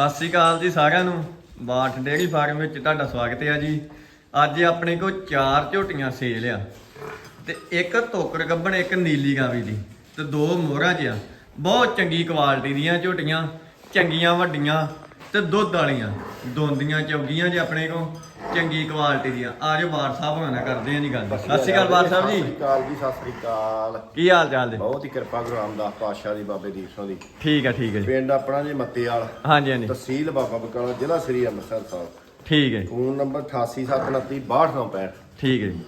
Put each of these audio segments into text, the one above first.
ਸਤਿ ਸ੍ਰੀ ਅਕਾਲ ਜੀ ਸਾਰਿਆਂ ਨੂੰ। ਬਾਠ ਡੇਅਰੀ ਫਾਰਮ ਵਿੱਚ ਤੁਹਾਡਾ ਸਵਾਗਤ ਹੈ ਜੀ। ਅੱਜ ਆਪਣੇ ਕੋਲ ਚਾਰ ਝੋਟੀਆਂ ਸੇਲ ਆ ਤੇ ਇੱਕ ਟੋਕਰ ਗੱਬਣ, ਇੱਕ ਨੀਲੀ ਗਾਵੀ ਦੀ ਤੇ ਦੋ ਮੋਹਰਾਂ 'ਚ ਆ ਬਹੁਤ ਚੰਗੀ ਕੁਆਲਿਟੀ ਦੀਆਂ ਝੋਟੀਆਂ, ਚੰਗੀਆਂ ਵੱਡੀਆਂ ਤੇ ਦੁੱਧ ਵਾਲੀਆਂ। ਦੋਂਦੀਆਂ ਚੌਗੀਆਂ ਜੇ ਆਪਣੇ ਕੋਲ। ਚੰਗੀ ਕੁਆਲਿਟੀ ਦੀਆਂ। ਆਜੋ ਬਾਰ ਸਾਹਿਬ ਹੋਣਾ ਨਾਲ ਕਰਦੇ ਆਂ ਜੀ ਗੱਲ। ਸਤਿ ਸ੍ਰੀ ਅਕਾਲ ਬਾਰ ਸਾਹਿਬ ਸਤਿ ਜੀ ਸ੍ਰੀ ਅਕਾਲ ਜੀ ਸਤਿ ਸ੍ਰੀ ਅਕਾਲ। ਕੀ ਹਾਲ ਚਾਲ ਜੀ? ਬਹੁਤ ਹੀ ਕਿਰਪਾ ਗੁਰੂ ਰਾਮਦਾਸ ਪਾਤਸ਼ਾਹ ਦੀ ਬਾਬੇ ਦੀਪ ਸਿੰਘ ਦੀ। ਠੀਕ ਹੈ ਠੀਕ ਜੀ। ਪਿੰਡ ਆਪਣਾ ਜੀ ਮੱਤੇਵਾਲ ਹਾਂਜੀ ਹਾਂਜੀ। ਤਹਿਸੀਲ ਬਾਬਾ ਬਕਾਲਾ ਜ਼ਿਲ੍ਹਾ ਸ੍ਰੀ ਅੰਮ੍ਰਿਤਸਰ ਸਾਹਿਬ। ਠੀਕ ਹੈ ਜੀ, ਫੋਨ ਨੰਬਰ 8879262965 ਠੀਕ ਹੈ ਜੀ।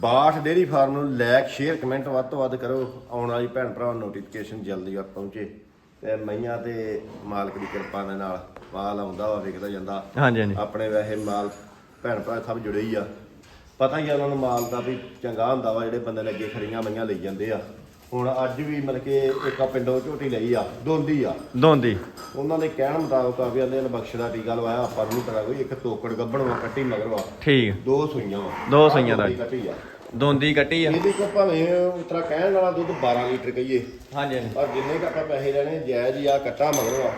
ਬਾਠ ਡੇਰੀ ਫਾਰਮ ਨੂੰ ਲਾਇਕ ਸ਼ੇਅਰ ਕਮੈਂਟ ਵੱਧ ਤੋਂ ਵੱਧ ਕਰੋ। ਆਉਣ ਵਾਲੀ ਭੈਣ ਭਰਾ ਨੂੰ ਨੋਟੀਫਿਕੇਸ਼ਨ ਜਲਦੀ ਆ ਪਹੁੰਚੇ। ਤੇ ਮਈਆਂ ਤੇ ਮਾਲਕ ਦੀ ਕਿਰਪਾ ਦੇ ਨਾਲ ਮਾਲ ਆਉਂਦਾ ਵਾ ਵਿਕਦਾ ਜਾਂਦਾ। ਹਾਂਜੀ ਹਾਂਜੀ। ਆਪਣੇ ਵੈਸੇ ਮਾਲ ਭੈਣ ਭਰਾ ਸਭ ਜੁੜੇ ਹੀ ਆ। ਪਤਾ ਹੀ ਆ ਉਹਨਾਂ ਨੂੰ ਮਾਲ ਦਾ ਵੀ ਚੰਗਾ ਹੁੰਦਾ ਵਾ ਜਿਹੜੇ ਬੰਦੇ ਨੇ ਅੱਗੇ ਖੜੀਆਂ ਮਈਆਂ ਲਈ ਜਾਂਦੇ ਆ। ਹੁਣ ਅੱਜ ਵੀ ਮਤਲਬ ਕਿ ਇੱਕ ਆ ਪਿੰਡੋਂ ਝੋਟੀ ਲਈ ਆ ਦੋਂਦੀ ਆ। ਦੋਂਦੀ। ਉਹਨਾਂ ਦੇ ਕਹਿਣ ਮੁਤਾਬਕ ਆ ਵੀ ਇਹਨੇ ਬਖਸ਼ ਦਾ ਟੀਕਾ ਲਵਾਇਆ ਆਪਾਂ ਨੂੰ ਪਤਾ ਕੋਈ ਇੱਕ ਤੋਕੜ ਗੱਬਣ ਵਾ ਕੱਟੀ ਮਗਰ ਵਾ। ਠੀਕ। ਦੋ ਸੂਈਆਂ ਵਾ। ਦੋ ਸੂਈਆਂ ਦਾ। ਕੱਟੀ ਆ। ਦੋਂਦੀ ਕੱਟੀ ਆ। ਇਹਦੇ ਕੋ ਭਾਵੇਂ ਉਤਰਾ ਕਹਿਣ ਵਾਲਾ ਦੁੱਧ 12 ਲੀਟਰ ਕਹੀਏ। ਹਾਂਜੀ ਹਾਂਜੀ। ਪਰ ਜਿੰਨੇ ਕੁ ਆਪਾਂ ਪੈਸੇ ਲੈਣੇ ਜਾਇਜ਼ ਹੀ ਆ ਕੱਟਾ ਮਗਰ ਵਾ।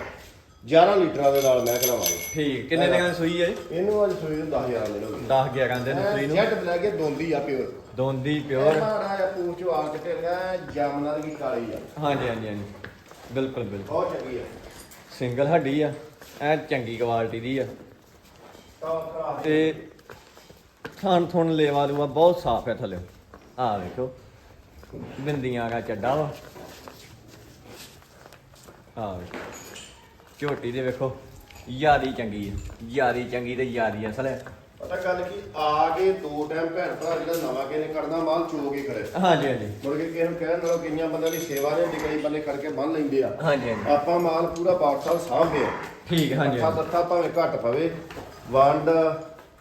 11 ਲੀਟਰਾਂ ਦੇ ਨਾਲ ਮੈਂ ਕਰਾਵਾਂਗਾ ਠੀਕ ਕਿੰਨੇ ਦਿਨਾਂ ਦੀ ਸੂਈ ਹੈ ਇਹਨੂੰ ਅੱਜ ਸੂਈ ਨੂੰ 10000 ਦੇ ਲੋਗੇ 10 11 ਦਿਨ ਸੂਈ ਨੂੰ। ਜੱਟ ਬਲਾ ਕੇ ਦੋਂਦੀ ਆ ਪਿਓਰ ਦੋਂਦੀ ਪਿਓਰ ਮਾੜਾ ਜਿਹਾ ਪੂਛ ਚੋਂ ਆ ਕੇ ਟੇਗਾ ਜਾਮਨਾਲ ਦੀ ਕਾਲੀ ਆ। ਹਾਂਜੀ ਹਾਂਜੀ ਹਾਂਜੀ। ਬਿਲਕੁਲ ਬਿਲਕੁਲ। ਬਹੁਤ ਚੰਗੀ ਆ। ਸਿੰਗਲ ਹੱਡੀ ਆ ਐ ਚੰਗੀ ਕੁਆਲਿਟੀ ਦੀ ਆ। ਤੇ ਥਣ ਥਣ ਲੇਵਾ ਲੂਆ ਬਹੁਤ ਸਾਫ਼ ਹੈ ਥੱਲੇ। ਆ ਵੇਖੋ ਬਿੰਦੀਆਂ ਦਾ ਚੱਡਾ ਵਾ। ਆ ਵੇਖੋ ਝੋਟੀ ਦੇ ਵੇਖੋ ਯਾਰੀ ਚੰਗੀ ਹੈ ਯਾਰੀ ਚੰਗੀ ਤੇ ਯਾਰੀ ਅਸਲ ਹੈ। ਪਤਾ ਗੱਲ ਕੀ ਆ ਕੇ ਦੋ ਟਾਈਮ ਭੈਣ ਭਰਾ ਜਿਹੜਾ ਨਵਾਂ ਕਿਸੇ ਨੇ ਕਰਦਾ ਮਾਲ ਚੋ ਕੇ ਕਰੇ। ਹਾਂਜੀ ਹਾਂਜੀ। ਮੁੜ ਕੇ ਕਿਸੇ ਨੂੰ ਕਹਿਣ ਨਾਲੋਂ ਕਿੰਨੀਆਂ ਬੰਦਿਆਂ ਦੀ ਸੇਵਾ ਨੇ ਕਈ ਬੰਦੇ ਕਰਕੇ ਬੰਨ ਲੈਂਦੇ ਆ। ਹਾਂਜੀ ਹਾਂਜੀ। ਆਪਾਂ ਮਾਲ ਪੂਰਾ ਬਾਕਸ ਸਾਹਿਬ ਸਾਂਭਦੇ ਆ। ਠੀਕ ਹਾਂਜੀ ਅੱਖਾਂ ਹਾਂਜੀ। ਤੱਥਾ ਭਾਵੇਂ ਘੱਟ ਪਵੇ। ਵੰਡ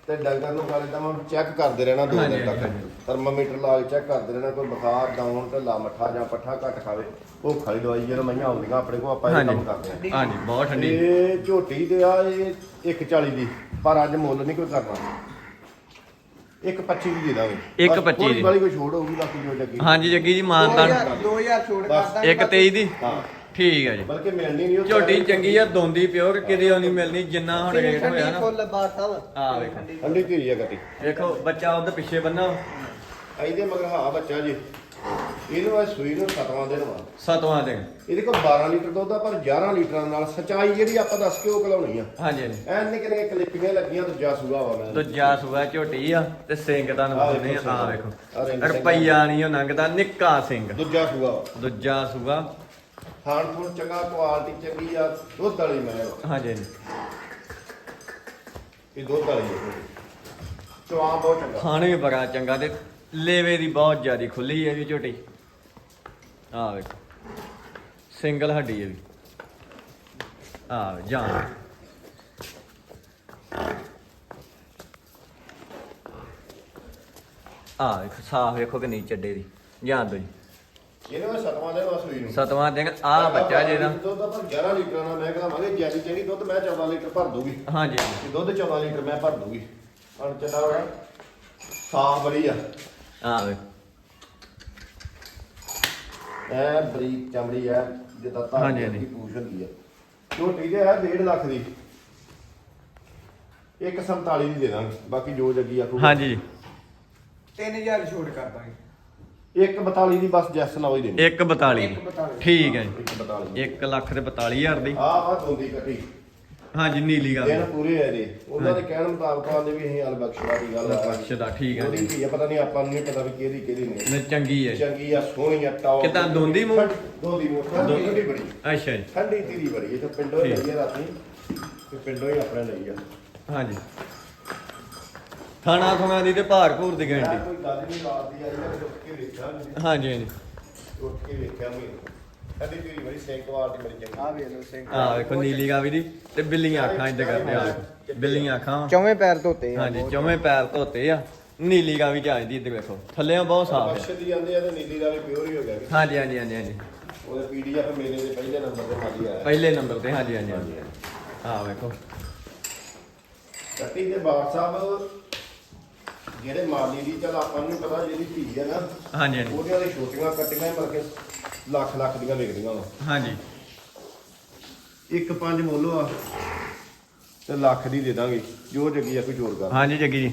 ਤੇ ਡੰਗਰ ਨੂੰ ਕਾਲੇ ਤਾਂ ਚੈੱਕ ਕਰਦੇ ਰਹਿਣਾ ਦੋ ਦਿਨ ਤੱਕ। ਥਰਮਾਮੀਟਰ ਲਾ ਕੇ ਚੈੱਕ ਕਰਦੇ ਰਹਿਣਾ ਕੋਈ ਬੁਖਾਰ ਡਾਊਨ ਤੇ ਲਾ ਮੱਠਾ ਜਾਂ ਪੱਠਾ ਘੱਟ ਖਾਵੇ ਉਹ ਖਾਲੀ ਦਵਾਈ ਜਦੋਂ ਮਈਆਂ ਆਉਂਦੀਆਂ ਆਪਣੇ ਕੋਲ ਆਪਾਂ ਇਹ ਕੰਮ ਕਰਦੇ ਆ ਹਾਂਜੀ ਬਹੁਤ ਠੰਡੀ। ਇਹ ਝੋਟੀ ਤੇ ਆ ਇਹ 140 ਦੀ ਪਰ ਅੱਜ ਮੁੱਲ ਨਹੀਂ ਕੋਈ ਕਰਨਾ। 125 ਦੀ ਦੇ ਦਾਂਗੇ। ਇੱਕ ਬਸ ਪੱਚੀ ਥੋੜ੍ਹੀ ਦੀ। ਵਾਲੀ ਕੋਈ ਛੋੜ ਹੋਊਗੀ ਬਾਕੀ ਜੋ ਲੱਗੀ ਹਾਂਜੀ ਜੱਗੀ ਜੀ ਮਾਨਤਾਨ। 2000 ਛੋੜ। ਕਰਦਾ ਇੱਕ 23 ਦੀ। ਹਾਂ। ਠੀਕ ਹੈ ਜੀ। ਬਲਕਿ ਮਿਲਣੀ ਨਹੀਂ ਉਹ ਝੋਟੀ ਚੰਗੀ ਆ ਦੋਂਦੀ ਪਿਓਰ ਕਿਤੇ ਉਹ ਨਹੀਂ ਮਿਲਣੀ ਜਿੰਨਾ ਹੁਣ ਰੇਟ ਹੋਇਆ ਨਾ। ਫੁੱਲ ਬਾਰ ਸਾਹਿਬ ਆ ਵੇਖੋ। ਠੰਡੀ ਧੀਰੀ ਆ ਗੱਟੀ ਵੇਖੋ ਬੱਚਾ ਉਹਦੇ ਪਿੱਛੇ ਬੰਨਾ ਇਹਦੇ ਮਗਰ ਹਾਂ ਬੱਚਾ ਜੀ। ਇਹਨੂੰ ਅੱਜ ਸੂਈ ਨੂੰ ਸਤਵਾਂ ਦਿਨ ਵਾ। ਸਤਵਾਂ ਦਿਨ। ਇਹਦੇ ਕੋਲ 12 ਲੀਟਰ ਦੁੱਧ ਆ ਪਰ 11 ਲੀਟਰਾਂ ਨਾਲ ਸਚਾਈ ਜਿਹੜੀ ਆਪਾਂ ਦੱਸ ਕੇ ਉਹ ਕਲਾਉਣੀ ਆ। ਹਾਂਜੀ ਹਾਂਜੀ। ਐਨ ਨਿੱਕੇ ਨਿੱਕੇ ਕਲਿੱਪੀਆਂ ਲੱਗੀਆਂ ਦੂਜਾ ਸੂਆ ਵਾ ਮੈਂ। ਦੂਜਾ ਸੂਆ ਝੋਟੀ ਆ ਤੇ ਸਿੰਘ ਦਾ ਵੇਖੋ ਆ। ਵੇਖੋ। ਰੁਪਈਆ ਨਹੀਂ ਉਹ ਨੰਗਦਾ ਨਿੱਕਾ ਸਿੰਘ ਦੂਜਾ ਸੂਆ। ਦੂਜਾ ਸੂਆ। ਖਾਣ ਖੂਣ ਚੰਗਾ ਕੁਆਲਿਟੀ ਚੰਗੀ ਆ ਦੁੱਧ ਵਾਲੀ ਮੈਂ। ਹਾਂਜੀ ਹਾਂਜੀ। ਇਹ ਦੁੱਧ ਵਾਲੀ ਹੈ ਚਵਾ ਬਹੁਤ ਚੰਗਾ। ਖਾਣੇ ਵੀ ਬੜਾ ਚੰਗਾ ਤੇ ਲੇਵੇ ਦੀ ਬਹੁਤ ਜ਼ਿਆਦੀ ਖੁੱਲੀ ਹੈ ਵੀ ਝੋਟੀ। ਆ ਵੇਖੋ। ਸਿੰਗਲ ਹੱਡੀ ਹੈ ਵੀ ਆ ਜਾਨ। ਆ ਵੇਖੋ ਸਾਫ਼ ਵੇਖੋ ਕਿ ਨਹੀਂ ਚੱਡੇ ਦੀ। ਜਾਨ ਦੋ ਜੀ। ਇਹਨੇ ਮੈਂ ਸਤਵਾਂ ਦਿਨ ਵਾ ਸੂਈ ਨੂੰ। ਸਤਵਾਂ ਦਿਨ ਆ ਬੱਚਾ ਜਿਹਦਾ ਦੁੱਧ ਆਪਾਂ 11 ਲੀਟਰ ਨਾਲ ਮੈਂ ਕਹਾਂਗੇ ਜਿਆਦੀ ਚੰਗੀ ਦੁੱਧ ਮੈਂ 14 ਲੀਟਰ ਭਰ ਦੂਗੀ ਹਾਂਜੀ। ਦੁੱਧ 14 ਲੀਟਰ ਮੈਂ ਭਰ ਦੂਗੀ ਹੁਣ ਚੱਲਾ ਹੋਇਆ। ਸਾਫ਼ ਬੜੀ ਆ। ਆ ਵੇਖੋ ਐ ਬਰੀਕ ਚਮੜੀ ਐ ਜਿੱਦਾਂ ਤਾਂ ਹਾਂਜੀ, ਹਾਂਜੀ। ਦੀ ਪੂਛ ਹੁੰਦੀ ਆ। ਝੋਟੀ ਦੇ ਆ 1.5 ਲੱਖ ਦੀ। 147 ਦੀ ਦੇ ਦਾਂਗੇ। ਬਾਕੀ ਜੋ ਜੱਗੀ ਆਖੂ ਹਾਂਜੀ। ਜੀ 3000 ਛੋੜ ਕਰ ਦਾਂਗੇ। 142 ਦੀ ਬਸ ਜੈਸ ਲਾਓ ਹੀ ਦੇਣੀ। 142 ਇੱਕ ਬਤਾਲੀ। ਠੀਕ ਹੈ ਜੀ। 142 1 ਲੱਖ ਤੇ 42000 ਦੀ। ਆ ਆ ਦੋਂਦੀ ਕੱਟੀ। ਹਾਂਜੀ ਨੀਲੀ ਦਿਨ ਗੱਲ ਪੂਰੇ ਆ ਇਹਦੇ। ਉਹਨਾਂ ਦੇ ਕਹਿਣ ਮੁਤਾਬਕ ਆਂਦੇ ਵੀ ਅਸੀਂ ਅਲ ਬਖਸ਼ਵਾ ਦੀ ਗੱਲ ਆ। ਬਖਸ਼ ਦਾ ਠੀਕ ਹੈ ਜੀ। ਆ ਪਤਾ ਨਹੀਂ ਆਪਾਂ ਨੂੰ ਨਹੀਂ ਪਤਾ ਵੀ ਕਿਹਦੀ ਕਿਹਦੀ ਨਹੀਂ। ਚੰਗੀ ਹੈ। ਚੰਗੀ ਆ ਸੋਹਣੀ ਆ ਟੌਪ ਕਿੱਦਾਂ ਦੋਂਦੀ ਮੂੰਹ? ਦੋਂਦੀ ਮੂੰਹ ਠੰਡੀ ਬੜੀ। ਅੱਛਾ ਜੀ। ਠੰਡੀ ਤੀਰੀ ਬੜੀ ਇਹ ਤਾਂ ਪਿੰਡੋਂ ਹੀ। ਲਈ ਆ ਰਾਤੀ। ਤੇ ਪਿੰਡੋਂ ਹੀ ਆਪਣੇ ਲਈ ਆ। ਹਾਂਜੀ। ਥਾਣਾ ਥੁਣਾ ਦੀ ਤੇ ਭਾਰ ਭੂਰ ਦੀ ਮੈਂ ਗਾਰੰਟੀ ਕੋਈ ਗੱਲ ਨਹੀਂ ਰਾਤ ਦੀ ਆਈ ਮੈਂ ਉੱਠ ਕੇ ਵੇਖਿਆ ਨਹੀਂ। ਹਾਂਜੀ ਹਾਂਜੀ। ਉੱਠ ਕੇ ਵੇਖਿਆ ਮੈਂ ਠੰਡੀ ਤੀਰੀ ਬੜੀ ਸੇਕਵਾਰ ਦੀ ਬੜੀ ਆ ਚੰਗੀ ਵੇਖ ਲਓ ਸਿੰਘ ਆ ਵੇਖੋ ਨੀਲੀ ਗਾਵੀ ਦੀ ਤੇ ਬਿੱਲੀਆਂ ਅੱਖਾਂ ਇੱਧਰ ਕਰਦੇ ਆ। ਬਿੱਲੀਆਂ ਅੱਖਾਂ। ਵਾਂ। ਚੌਵੇਂ ਪੈਰ ਧੋਤੇ ਆ ਹਾਂਜੀ ਬਹੁਤ। ਚੌਵੇਂ ਪੈਰ ਧੋਤੇ ਆ। ਨੀਲੀ ਗਾਵੀ ਚ ਆਜਦੀ ਇੱਧਰ ਵੇਖੋ। ਥੱਲੇ ਬਹੁਤ ਸਾਫ਼ ਹੈ। ਦੀ ਜਾਂਦੇ ਆ ਤੇ ਨੀਲੀ ਦਾ ਵੀ ਪਿਓਰ ਹੀ ਹੋ ਗਿਆ। ਹਾਂਜੀ ਹਾਂਜੀ ਹਾਂਜੀ ਹਾਂਜੀ। ਉਹਦੇ ਪੀਡੀਐਫ ਮੇਲੇ ਦੇ ਪਹਿਲੇ ਨੰਬਰ ਤੇ ਖਾਲੀ ਆਇਆ। ਪਹਿਲੇ ਨੰਬਰ ਤੇ ਹਾਂਜੀ ਹਾਂਜੀ ਹਾਂਜੀ। ਆ ਵੇਖੋ। ਕੱਟੀ ਦੇ ਬਾਰ ਸਾਹਿਬ ਜਿਹੜੇ ਮਾਲੀ ਦੀ ਚਲ ਆਪਾਂ ਨੂੰ ਨੀ ਪਤਾ ਜਿਹੜੀ ਧੀ ਆ ਨਾ ਹਾਂਜੀ ਹਾਂਜੀ। ਉਹਦੀਆਂ ਦੇ ਛੋਟੀਆਂ ਕੱਟੀਆਂ ਹੀ ਮਤਲਬ ਕਿ ਲੱਖ ਲੱਖ ਦੀਆਂ ਵਿਕਦੀਆਂ ਵਾ। ਹਾਂਜੀ। ਇੱਕ ਪੰਜ ਮੋਲੋ ਆ ਤੇ ਲੱਖ ਦੀ ਦੇ ਦਾਂਗੇ ਜੋ ਜੱਗੀ ਆ ਕੋਈ ਜੋੜ ਕਰ। ਹਾਂਜੀ ਜੱਗੀ ਜੀ।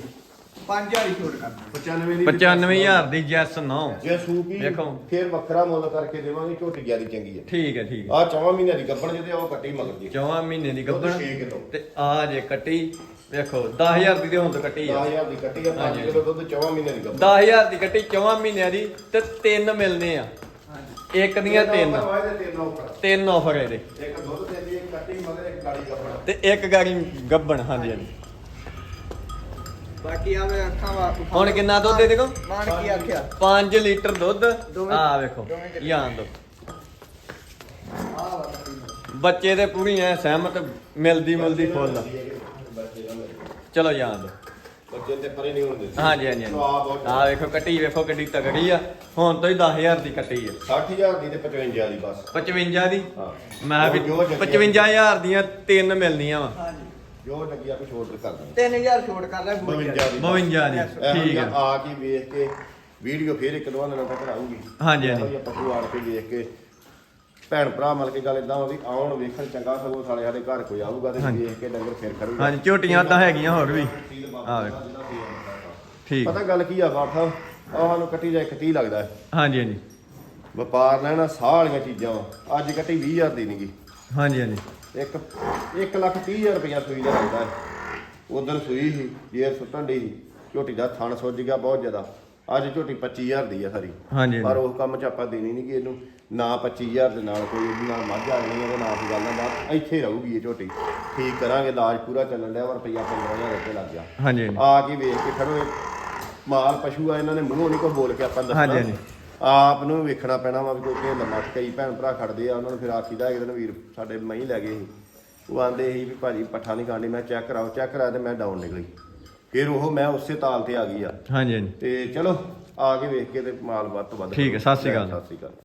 5000 ਹੀ ਛੋੜ ਕਰ ਦਾਂਗੇ 95 ਦੀ 95000 ਦੀ ਜੈਸ 9 ਜੇ ਸੂਪੀ ਵੇਖੋ। ਫੇਰ ਵੱਖਰਾ ਮੁੱਲ ਕਰਕੇ ਦੇਵਾਂਗੇ ਝੋਟੀ ਜਿਆਦੀ ਚੰਗੀ ਹੈ ਠੀਕ ਹੈ ਠੀਕ ਹੈ ਆ ਚੌਵਾਂ ਮਹੀਨਿਆਂ ਦੀ ਗੱਬਣ ਜਿਹਦੇ ਉਹ ਕੱਟੀ ਮਗਰ ਦੀ। ਚੌਵਾਂ ਮਹੀਨੇ ਦੀ ਕਿਲੋ। ਤੇ ਆ ਜੇ ਕੱਟੀ ਵੇਖੋ 10000 ਦੀ ਤੇ ਹੁਣ ਤੋਂ ਕੱਟੀ ਆ। 10000 ਦੀ ਕੱਟੀ ਆ 5 ਹਾਂਜੀ। ਕਿਲੋ ਦੁੱਧ ਚੌਵਾਂ ਮਹੀਨਿਆਂ ਦੀ ਗੱਬਣ 10000 ਦੀ ਕੱਟੀ ਚੌਵਾਂ ਮਹੀਨਿਆਂ ਦੀ ਤੇ ਤਿੰਨ ਮਿਲਨੇ ਆ। ਹਾਂਜੀ। ਇੱਕ ਦੀਆਂ ਤਿੰਨ। ਤਿੰਨ ਉੱਪਰ ਤਿੰਨ ਆਫਰ ਇਹਦੇ। ਇੱਕ ਦੁੱਧ ਦੇ ਦੀ ਇੱਕ ਕੱਟੀ ਮਗਰ ਇੱਕ ਗਾੜੀ ਗੱਬਣ। ਤੇ ਇੱਕ ਗਾੜੀ ਗੱਬਣ ਹਾਂਜੀ ਹਾਂਜੀ। ਬਾਕੀ ਆਵੇ ਅੱਖਾਂ ਵਾ ਹੁਣ ਕਿੰਨਾ ਦੁੱਧ ਦੇ ਦੇਖੋ ਮਾਨ ਕੀ ਆਖਿਆ? 5 ਲੀਟਰ ਦੁੱਧ। ਦੋਵੇਂ- ਆ ਵੇਖੋ ਦੋਵੇਂ। ਜਾਨ ਦੋ ਆ। ਬੱਚੇ ਤੇ ਪੂਰੀ ਐ ਸਹਿਮਤ ਮਿਲਦੀ ਮਿਲਦੀ ਫੁੱਲ। ਦਾ। ਚਲੋ ਦੋ ਬੱਚੇ ਤੇ ਪਰੇ ਨਹੀਂ ਹੁੰਦੇ ਹਾਂਜੀ ਹਾਂਜੀ ਸਵਾਦ ਬਹੁਤ ਆ ਵੇਖੋ ਕੱਟੀ ਵੇਖੋ ਕਿੱਡੀ ਤਗੜੀ ਆ। ਹੁਣ ਤੋਂ ਹੀ 10000 ਦੀ ਕੱਟੀ ਆ। 60000 ਦੀ ਤੇ 55 ਦੀ ਬਸ। 55 ਦੀ? ਹਾਂ। ਮੈਂ ਵੀ ਜੋ ਜੱਗੀ ਆ। 55000 ਦੀਆਂ ਤਿੰਨ ਮਿਲਣੀਆਂ ਵਾ। ਹਾਂਜੀ। ਜੋ ਲੱਗੀ ਆ ਕੋਈ ਛੋੜ ਤੇ ਕਰ ਦਾਂਗੇ 3000 ਛੋੜ ਕਰ ਲੈ 52 ਦੀ। 52 ਦੀ। Yes, ਇਹੋ ਠੀਕ ਹੈ ਆ ਕੇ ਵੇਖ ਕੇ ਵੀਡੀਓ ਫੇਰ ਇੱਕ ਦੋ ਦਿਨਾਂ ਤੱਕ ਆਊਗੀ। ਹਾਂਜੀ, ਹਾਂਜੀ। ਪਸ਼ੂ ਆਣ ਕੇ ਵੇਖ ਕੇ ਭੈਣ ਭਰਾ ਮਿਲ ਕੇ ਗੱਲ ਇਦਾਂ ਵੀ ਆਉਣ ਵੇਖਣ ਚੰਗਾ ਸਗੋਂ ਸਾਲੇ ਸਾਡੇ ਘਰ ਕੋਈ ਆਊਗਾ ਤੇ। ਵੇਖ ਕੇ ਡੰਗਰ ਫੇਰ ਕਰੂਗਾ। ਹਾਂਜੀ ਝੋਟੀਆਂ ਤਾਂ ਹੈਗੀਆਂ ਹੋਰ ਵੀ। ਆ ਵੇਖੋ। ਠੀਕ। ਪਤਾ ਗੱਲ ਕੀ ਆ ਬਾਠਾ? ਆਹ ਸਾਨੂੰ ਕੱਟੀ ਇੱਕ 30 ਲੱਗਦਾ। ਹੈ ਹਾਂਜੀ ਹਾਂਜੀ। ਵਪਾਰ ਲੈਣਾ ਸਾਹ ਵਾਲੀਆਂ ਚੀਜ਼ਾਂ ਵਾ। ਅੱਜ ਕੱਟੀ 20000 ਦੀ ਨਹੀਂਗੀ ਹਾਂਜੀ ਹਾਂਜੀ। ਇੱਕ 1 ਲੱਖ 30000 ਰੁਪਇਆ ਸੂਈ ਦਾ ਲੱਗਦਾ। ਹੈ ਉਦੋਂ ਸੂਈ ਸੀ ਜੇ ਸੁੱਟਣ ਦੀ ਝੋਟੀ ਦਾ ਥਣ ਸੁੱਜ ਗਿਆ ਬਹੁਤ ਜ਼ਿਆਦਾ। ਅੱਜ ਝੋਟੀ 25000 ਦੀ ਆ ਸਾਰੀ। ਹਾਂਜੀ ਪਰ ਉਹ ਕੰਮ ਚ ਆਪਾਂ ਦੇਣੀ ਨਹੀਂ ਕਿ ਇਹਨੂੰ। ਨਾ 25000 ਦੇ ਨਾਲ ਕੋਈ ਇਹਦੇ ਨਾਲ ਮੱਝ ਆ ਜਾਣੀ ਉਹਦੇ ਨਾਲ ਕੋਈ ਗੱਲ ਨਾ ਬਾਤ ਇੱਥੇ ਰਹੂਗੀ ਇਹ ਝੋਟੀ। ਠੀਕ ਕਰਾਂਗੇ ਇਲਾਜ ਪੂਰਾ ਚੱਲਣ ਡਿਆ ਵਾ ਰੁਪਈਆ 15000 ਉੱਤੇ ਲੱਗ ਗਿਆ। ਹਾਂਜੀ ਆ ਕੇ ਵੇਖ ਕੇ ਖੜੋ ਮਾਲ ਪਸ਼ੂ ਆ ਇਹਨਾਂ ਨੇ ਮੂੰਹੋਂ ਨਹੀਂ ਕੋਈ ਬੋਲ ਕੇ ਆਪਾਂ ਦੱਸਣਾ। ਹਾਂਜੀ, ਹਾਂਜੀ। ਆਪ ਨੂੰ ਵੇਖਣਾ ਪੈਣਾ ਵਾ ਵੀ ਕੋਈ ਢਿੱਲ ਮੱਠ ਕਈ ਭੈਣ ਭਰਾ ਖੜਦੇ ਆ ਉਹਨਾਂ ਨੂੰ ਫਿਰ ਆਖੀਦਾ ਇੱਕ ਦਿਨ ਵੀਰ ਸਾਡੇ ਮਹੀਂ ਲੈ ਗਏ ਸੀ। ਉਹ ਆਂਦੇ ਸੀ ਵੀ ਭਾਜੀ ਪੱਠਾ ਨਹੀਂ ਕਾਂਡੀ ਮੈਂ ਚੈੱਕ ਕਰਾਓ ਚੈੱਕ ਕਰਾਇਆ ਤੇ ਮੈਂ ਡਾਊਨ ਨਿਕਲੀ। ਫਿਰ ਉਹ ਮੈਂ ਉਸੇ ਤਾਲ ਤੇ ਆ ਗਈ ਆ। ਹਾਂਜੀ ਹਾਂਜੀ। ਤੇ ਚਲੋ ਆ ਕੇ ਵੇਖ ਕੇ ਤੇ ਮਾਲ ਵੱਧ ਤੋਂ ਵੱਧ ਠੀਕ ਹੈ, ਸਤਿ ਸ਼੍ਰੀ ਅਕਾਲ। ਸਤਿ ਸ਼੍ਰੀ ਅਕਾਲ।